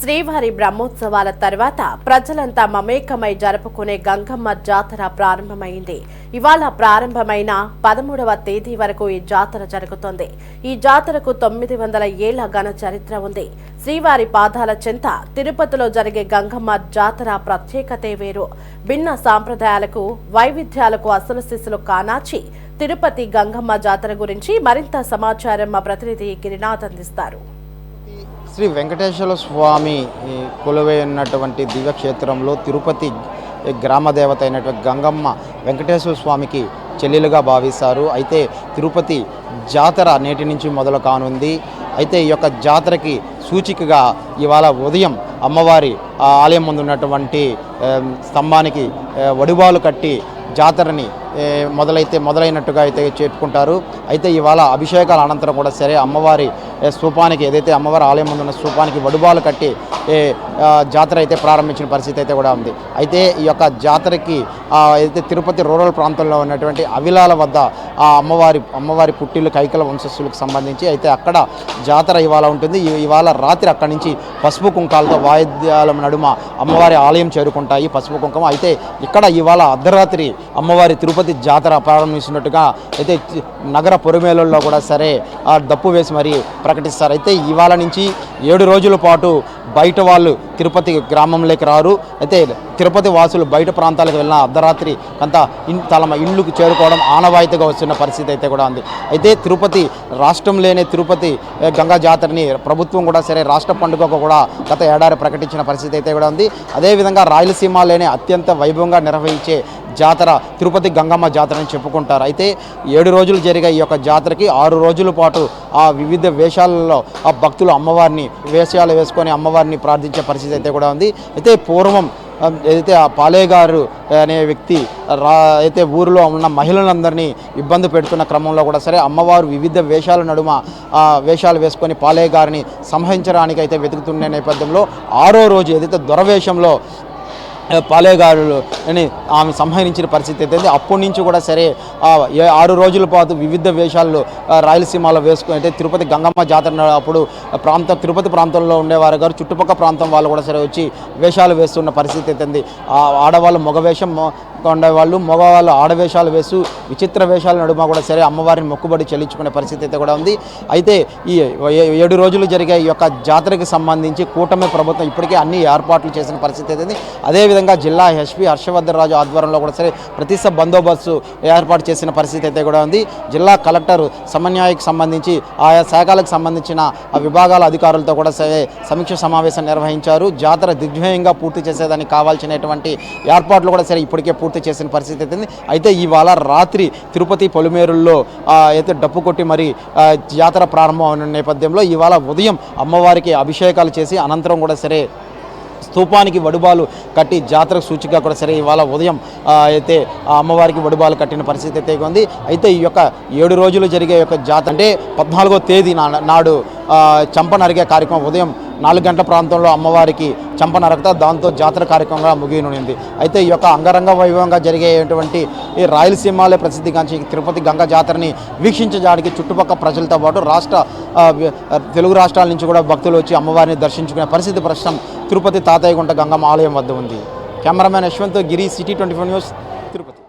శ్రీవారి బ్రహ్మోత్సవాల తర్వాత ప్రజలంతా మమేకమై జరుపుకునే గంగమ్మ జాతర ప్రారంభమైంది. ఇవాళ ప్రారంభమైన పదమూడవ తేదీ వరకు ఈ జాతర జరుగుతోంది. ఈ జాతరకు తొమ్మిది వందల ఏళ్ళ ఘన చరిత్ర ఉంది. శ్రీవారి పాదాల చెంత తిరుపతిలో జరిగే గంగమ్మ జాతర ప్రత్యేకతే వేరు. భిన్న సాంప్రదాయాలకు వైవిధ్యాలకు అసలు శిశులు కానాచి తిరుపతి గంగమ్మ జాతర గురించి మరింత సమాచారం మా ప్రతినిధి గిరినాథ్ అందిస్తారు. శ్రీ వెంకటేశ్వర స్వామి కొలువై ఉన్నటువంటి దివ్యక్షేత్రంలో తిరుపతి గ్రామ దేవత అయినటువంటి గంగమ్మ వెంకటేశ్వర స్వామికి చెల్లెలుగా భావిస్తారు. అయితే తిరుపతి జాతర నేటి నుంచి మొదలు కానుంది. అయితే ఈ యొక్క జాతరకి సూచికగా ఇవాళ ఉదయం అమ్మవారి ఆలయం ముందు ఉన్నటువంటి స్తంభానికి వడివాలు కట్టి జాతరని మొదలైతే మొదలైనట్టుగా అయితే చెప్పుకుంటారు. అయితే ఇవాళ అభిషేకాల అనంతరం కూడా సరే అమ్మవారి స్థూపానికి ఏదైతే అమ్మవారి ఆలయం ముందున్న స్థూపానికి వడుబాలు కట్టి జాతర అయితే ప్రారంభించిన పరిస్థితి అయితే కూడా ఉంది. అయితే ఈ యొక్క జాతరకి ఏదైతే తిరుపతి రూరల్ ప్రాంతంలో ఉన్నటువంటి అవిలాల వద్ద ఆ అమ్మవారి అమ్మవారి పుట్టిల్లు కైకల వంశస్థులకు సంబంధించి అయితే అక్కడ జాతర ఇవాళ ఉంటుంది. ఇవాళ రాత్రి అక్కడి నుంచి పసుపు కుంకాలతో వాయిద్యాల నడుమ అమ్మవారి ఆలయం చేరుకుంటాయి పసుపు కుంకుమ అయితే ఇక్కడ ఇవాళ అర్ధరాత్రి అమ్మవారి తిరుపతి జాతర ప్రారంభిస్తున్నట్టుగా అయితే నగర పొరుమేలలో కూడా సరే ఆ దప్పు వేసి మరి ప్రకటిస్తారు. అయితే ఇవాళ నుంచి ఏడు రోజుల పాటు బయట వాళ్ళు తిరుపతి గ్రామంలోకి రారు. అయితే తిరుపతి వాసులు బయట ప్రాంతాలకు వెళ్ళిన అర్ధరాత్రి కొంత ఇన్ తమ ఇండ్లకు చేరుకోవడం ఆనవాయితీగా వస్తున్న పరిస్థితి అయితే కూడా ఉంది. అయితే తిరుపతి రాష్ట్రంలోనే తిరుపతి గంగా జాతరని ప్రభుత్వం కూడా సరే రాష్ట్ర పండుగకు కూడా గత ఏడాది ప్రకటించిన పరిస్థితి అయితే కూడా ఉంది. అదేవిధంగా రాయలసీమలోనే అత్యంత వైభవంగా నిర్వహించే జాతర తిరుపతి గంగమ్మ జాతర అని చెప్పుకుంటారు. అయితే ఏడు రోజులు జరిగే ఈ యొక్క జాతరకి ఆరు రోజుల పాటు ఆ వివిధ వేషాలలో ఆ భక్తులు అమ్మవారిని వేషాలు వేసుకొని అమ్మవారిని ప్రార్థించే పరిస్థితి అయితే కూడా ఉంది. అయితే పూర్వం ఏదైతే ఆ పాలేగారు అనే వ్యక్తి రా అయితే ఊరిలో ఉన్న మహిళలందరినీ ఇబ్బంది పెడుతున్న క్రమంలో కూడా సరే అమ్మవారు వివిధ వేషాల నడుమ ఆ వేషాలు వేసుకొని పాలేగారిని సంహరించడానికి అయితే వెతుకుతున్న నేపథ్యంలో ఆరో రోజు ఏదైతే దొరవేషంలో పాలేగారులు అని ఆమె సంహరించిన పరిస్థితి అయితే అప్పటి నుంచి కూడా సరే ఏ- ఆరు రోజుల పాటు వివిధ వేషాల్లో రాయలసీమలో వేసుకుని అంటే తిరుపతి గంగమ్మ జాతర అప్పుడు ప్రాంత తిరుపతి ప్రాంతంలో ఉండేవారు. గారు చుట్టుపక్కల ప్రాంతం వాళ్ళు కూడా సరే వచ్చి వేషాలు వేస్తున్న పరిస్థితి అయితే ఆ ఆడవాళ్ళు మగ వేషం ఉండేవాళ్ళు మగవాళ్ళు ఆడవేషాలు వేస్తూ విచిత్ర వేషాల నడుమ కూడా సరే అమ్మవారిని మొక్కుబడి చెల్లించుకునే పరిస్థితి అయితే కూడా ఉంది. అయితే ఈ ఏడు రోజులు జరిగే ఈ యొక్క జాతరకి సంబంధించి కూటమి ప్రభుత్వం ఇప్పటికే అన్ని ఏర్పాట్లు చేసిన పరిస్థితి అయితే ఉంది. అదేవిధంగా జిల్లా ఎస్పీ హర్షవర్ధన్ రాజు ఆధ్వర్యంలో కూడా సరే ప్రతిష్ట బందోబస్తు ఏర్పాటు చేసిన పరిస్థితి అయితే కూడా ఉంది. జిల్లా కలెక్టర్ సమన్వయకు సంబంధించి ఆయా శాఖలకు సంబంధించిన విభాగాల అధికారులతో కూడా సరే సమీక్ష సమావేశం నిర్వహించారు. జాతర దిగ్విజయంగా పూర్తి చేసేదానికి కావాల్సినటువంటి ఏర్పాట్లు కూడా సరే ఇప్పటికే పూర్తి చేసిన పరిస్థితి అయితే అయితే ఇవాళ రాత్రి తిరుపతి పొలిమేరుల్లో అయితే డప్పు కొట్టి మరి జాతర ప్రారంభం అయిన నేపథ్యంలో ఇవాళ ఉదయం అమ్మవారికి అభిషేకాలు చేసి అనంతరం కూడా సరే స్తూపానికి వడుబాలు కట్టి జాతర సూచిక కూడా సరే ఇవాళ ఉదయం అయితే ఆ అమ్మవారికి వడుబాలు కట్టిన పరిస్థితి అయితే ఉంది. అయితే ఈ యొక్క ఏడు రోజులు జరిగే యొక్క జాతర అంటే పద్నాలుగో తేదీ నా- నాడు చంప నరిగే కార్యక్రమం ఉదయం నాలుగు గంటల ప్రాంతంలో అమ్మవారికి చంప నరకత దాంతో జాతర కార్యక్రమంగా ముగియనుంది. అయితే ఈ యొక్క అంగరంగ వైభవంగా జరిగేటువంటి ఈ రాయలసీమలో ప్రసిద్ధిగాంచి తిరుపతి గంగా జాతరని వీక్షించడానికి చుట్టుపక్కల ప్రజలతో పాటు రాష్ట్ర తెలుగు రాష్ట్రాల నుంచి కూడా భక్తులు వచ్చి అమ్మవారిని దర్శించుకునే పరిస్థితి ప్రస్తుతం తిరుపతి తాతయ్యగుంట గంగమ్మ ఆలయం వద్ద ఉంది. Cameraman Yashwant Giri city twenty four news Tirupati.